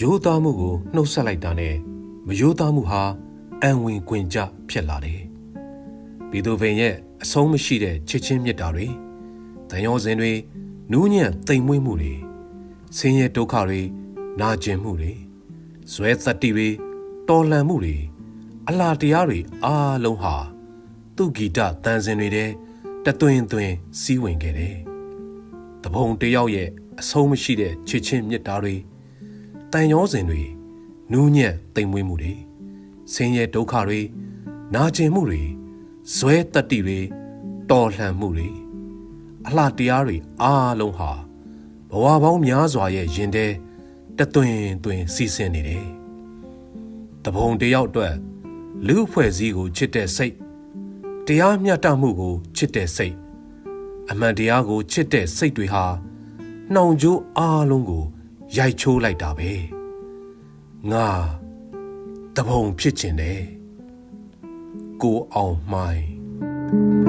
ရိုးသားမှုကိုနှုတ်ဆက်လိုက်တာနဲ့မရိုးသားမှုဟာအံဝင်ကွင်ကြဖြစ်လာတယ်။ဘီတိုဗင်ရဲ့အဆုံးမရှိတဲ့ချစ်ချင်းမြတ်တာတွေတန်ရောစဉ်တွေနူးညံ့တိမ်မွေးမှုတွေဆင်းရဲဒုက္ခတွေနာကျင်မှုတွေဇွဲသတ္တိတွေတော်လှန်မှုတွေအလားတရားတွေအားလုံးဟာသူ့ဂီတတန်စင်တွေထဲတသွင်သွင်စီးဝင်ခဲ့တယ်။တပုံတစ်ယောက်ရဲ့ အဆုံးမရှိတဲ့ချစ်ချင်းမြတ်တာတွေတန်ရောစဉ်တွေနူးညံ့တိမ်မွေးမှုတွေဆင်းရဲဒုက္ခတွေနာကျင်မှုတွေဇွဲတတ္တိတွေတော်လှန်မှုတွေအလှတရားတွေအားလုံးဟာဘဝပေါင်းများစွာရဲ့ရင်ထဲတသွင်သွင်စီးဆင်းနေတယ်။တပုံတစ်ယောက်အတွက်လူအဖွဲ့စည်းကိုချစ်တဲ့စိတ်တရားမျှတမှုကိုချစ်တဲ့စိတ်အမှန်တရားကိုချစ်တဲ့စိတ်တွေဟာ နှောင်ကြိုးအားလုံးကို ရိုက်ချိုးလိုက်တာပဲငါတပုံဖြစ်ခြင်းတယ်ကိုအောင်မှိုင်း